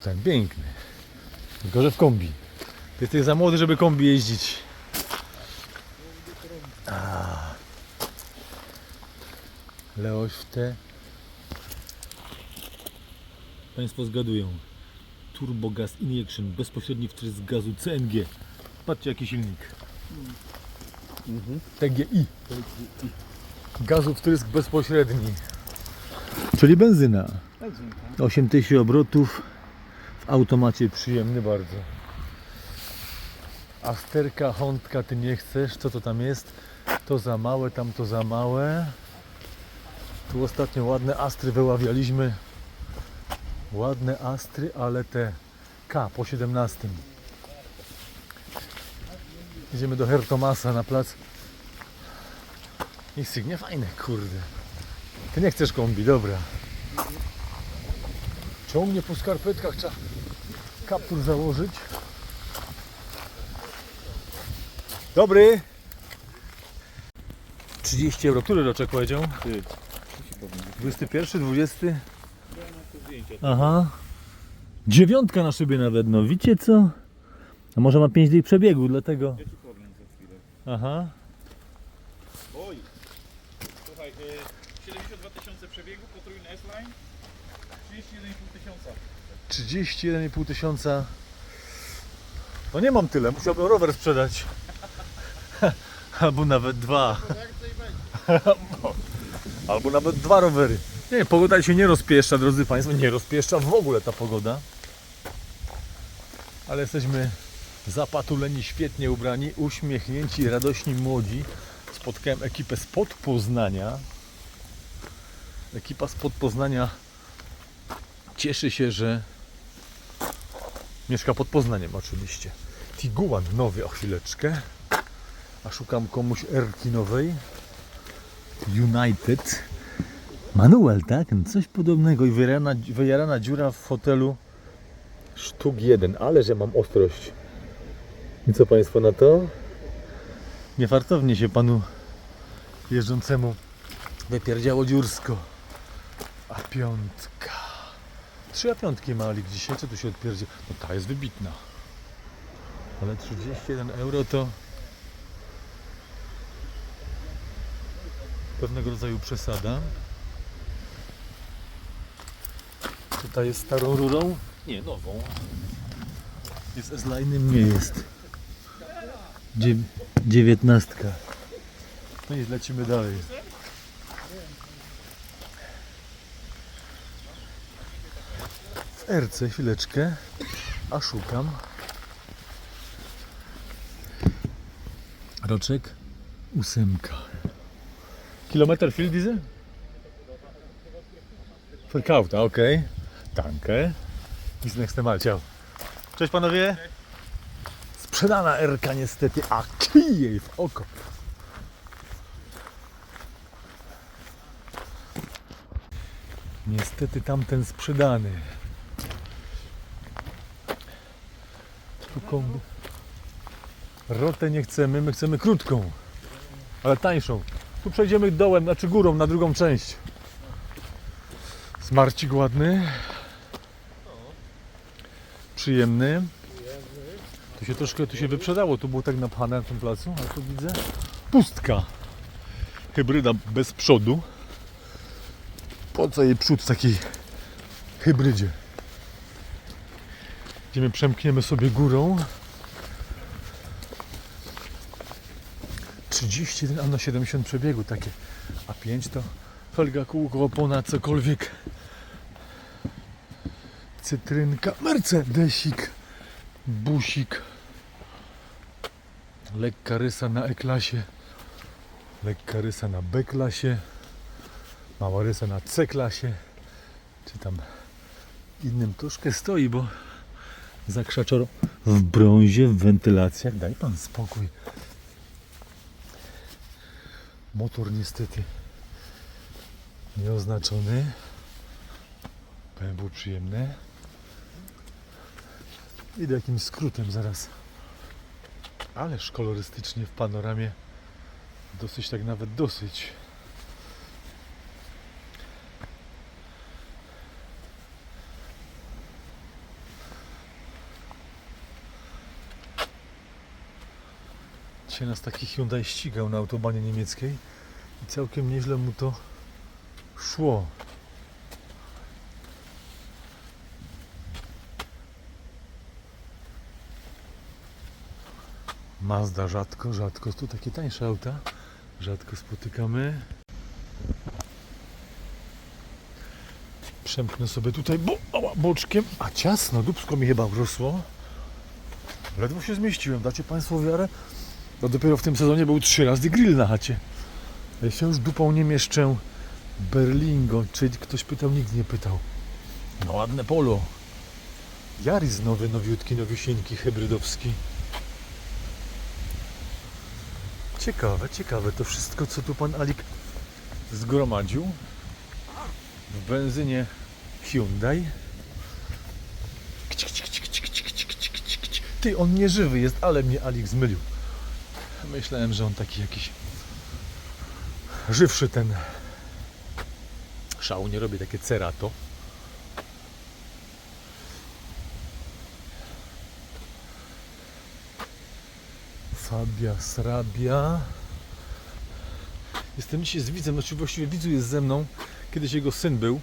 Ten piękny. Tylko, że w kombi. Ty jesteś za młody, żeby kombi jeździć. A. Leoś w te. Państwo zgadują. Turbo Gas Injection. Bezpośredni wtrysk gazu CNG. Patrzcie jaki silnik. TGI. Gazu wtrysk bezpośredni. Czyli benzyna. 8000 obrotów w automacie przyjemny bardzo. Asterka, Hondka ty nie chcesz, co to tam jest? To za małe, tam to za małe. Tu ostatnio ładne Astry wyławialiśmy. Ładne Astry, ale te K po 17. Idziemy do Hertomasa na plac. Insygnia fajne, kurde. Ty nie chcesz kombi, dobra. Ciągnie po skarpetkach, trzeba kaptur założyć. Dobry. 30 euro. Który roczek powiedział? 21, 20? Aha. Dziewiątka na szybie nawet, no widzicie co? A może ma 5 dni przebiegu, dlatego. Aha. Oj! Słuchaj, y, 72 tysiące przebiegu, potrójny S-Line, 31,5 tysiąca. 31,5 tysiąca. No nie mam tyle, musiałbym rower sprzedać. Albo nawet dwa. Albo nawet dwa rowery. Nie, pogoda się nie rozpieszcza, drodzy Państwo, nie rozpieszcza w ogóle ta pogoda. Ale jesteśmy zapatuleni, świetnie ubrani, uśmiechnięci, radośni, młodzi. Spotkałem ekipę spod Poznania. Ekipa spod Poznania cieszy się, że mieszka pod Poznaniem oczywiście. Tiguan nowy o chwileczkę. A szukam komuś Erki nowej. United. Manuel, tak? Coś podobnego i wyjarana, wyjarana dziura w fotelu sztuk jeden, ale że mam ostrość. I co Państwo na to? Niefartownie się panu jeżdżącemu wypierdziało dziursko. A piątka. Trzy a piątki malik dzisiaj, co tu się odpierdzi? No ta jest wybitna. Ale 31 euro to pewnego rodzaju przesada. Tutaj jest starą rurą? Nie, nową. Jest z linem nie jest. Dziew- dziewiętnastka. No i lecimy dalej. RC chwileczkę, a szukam. Roczek ósemka. Kilometr viel diesel? Verkauft, a okej. Danke. Bis nächste Mal, ciao. Cześć panowie. Sprzedana RK niestety, a kij jej w oko. Niestety tamten sprzedany. Tylko rotę nie chcemy, my chcemy krótką, ale tańszą. Tu przejdziemy dołem, znaczy górą na drugą część. Smarcik ładny. Przyjemny. Tu się troszkę tu się wyprzedało, tu było tak napchane na tym placu, a tu widzę pustka. Hybryda bez przodu. Po co jej przód w takiej hybrydzie? Gdzie my przemkniemy sobie górą. 31, a na 70 przebiegu takie. A 5 to felga, kółko, opona, cokolwiek. Cytrynka, mercedesik, busik. Lekka rysa na E-klasie. Lekka rysa na B-klasie. Mała rysa na C-klasie. Czy tam innym troszkę stoi, bo zakrzaczor w brązie, w wentylacjach. Daj pan spokój. Motor niestety nieoznaczony. BMW przyjemne. Idę jakimś skrótem zaraz. Ależ kolorystycznie w panoramie. Dosyć tak nawet dosyć. Dzisiaj nas taki Hyundai ścigał na autobanie niemieckiej i całkiem nieźle mu to szło. Mazda rzadko, rzadko. Tu takie tańsze auta. Rzadko spotykamy. Przemknę sobie tutaj bo, ała, boczkiem. A ciasno, dupsko mi chyba wrosło. Ledwo się zmieściłem, dacie Państwo wiarę? No dopiero w tym sezonie był trzy razy grill na chacie. Ja się już dupą nie mieszczę. Berlingo, czy ktoś pytał? Nikt nie pytał. No ładne polo. Jaris nowy, nowiutki, nowiusieńki, hybrydowski. Ciekawe, ciekawe to wszystko, co tu pan Alik zgromadził w benzynie Hyundai. Ty, on nieżywy jest, ale mnie Alik zmylił. Myślałem, że on taki jakiś żywszy ten szał. Nie robi takie cerato. Fabia Srabia. Jestem dzisiaj z widzem, znaczy właściwie widzu jest ze mną. Kiedyś jego syn był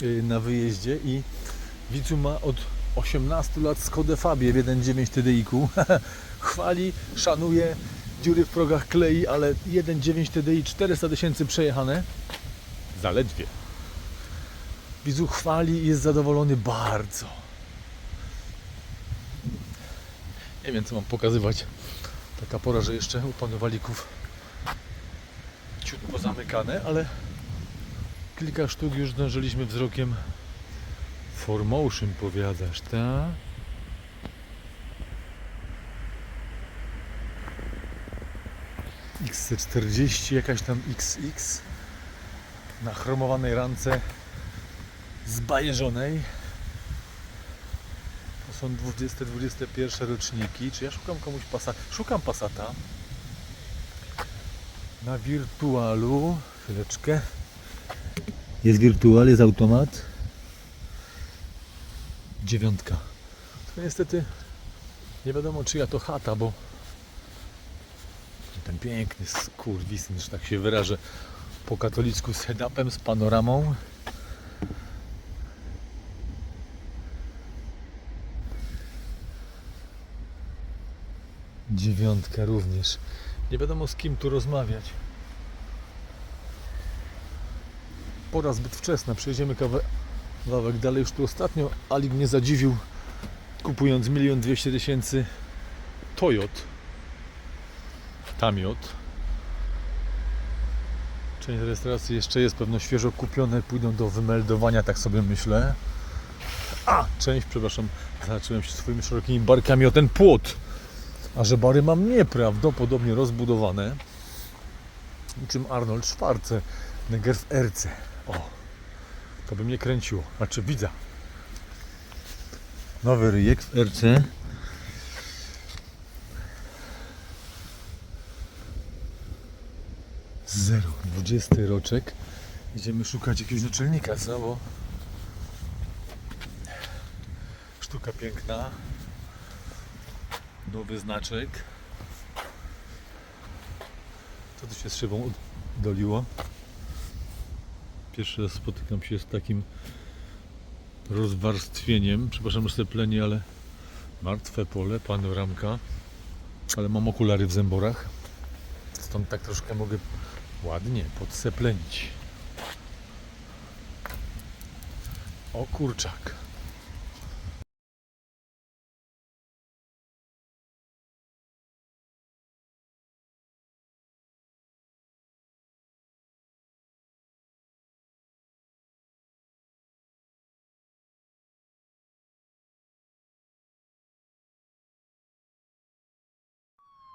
yy, na wyjeździe i widzu ma od 18 lat Skodę Fabię w 1.9 TDI-ku. Chwali, szanuje, dziury w progach klei, ale 1.9 TDI 400 tysięcy przejechane. Zaledwie. Widzu chwali i jest zadowolony bardzo. Nie wiem co mam pokazywać. Taka pora, że jeszcze u panu Walików ciut pozamykane, ale kilka sztuk już zdążyliśmy wzrokiem Formotion powiadasz, tak? XC40, jakaś tam XX na chromowanej rance zbajeżonej. To są 20-21 roczniki. Czy ja szukam komuś Passata? Szukam Passata. Na wirtualu. Chwileczkę. Jest wirtual, jest automat. Dziewiątka. To niestety nie wiadomo czyja to chata, bo ten piękny skurwisyn, że tak się wyrażę, po katolicku z head-upem, z panoramą. Dziewiątka również. Nie wiadomo z kim tu rozmawiać. Pora zbyt wczesna. Przejdziemy kawałek dalej. Już tu ostatnio Alik mnie zadziwił kupując milion dwieście tysięcy Toyot. Tamiot. Część rejestracji jeszcze jest pewno świeżo kupione, pójdą do wymeldowania, tak sobie myślę. A, część, przepraszam, zahaczyłem się swoimi szerokimi barkami o ten płot. A że bary mam nieprawdopodobnie rozbudowane. Niczym Arnold Schwarzenegger w RC. O, to by mnie kręciło. Znaczy widza. Nowy ryjek w RC. 20 roczek. Idziemy szukać jakiegoś naczelnika? Bo sztuka piękna. Nowy znaczek. Co tu się z szybą doliło? Pierwszy raz spotykam się z takim rozwarstwieniem. Przepraszam, że plenie, ale martwe pole, panoramka. Ale mam okulary w zęborach. Stąd tak troszkę mogę ładnie podseplenić. O kurczak.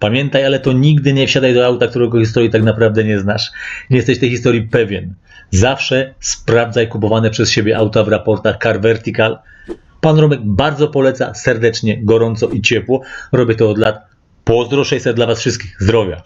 Pamiętaj, ale to nigdy nie wsiadaj do auta, którego historii tak naprawdę nie znasz. Nie jesteś tej historii pewien. Zawsze sprawdzaj kupowane przez siebie auta w raportach Car Vertical. Pan Romek bardzo poleca, serdecznie, gorąco i ciepło. Robię to od lat. Pozdro 600 dla Was wszystkich. Zdrowia.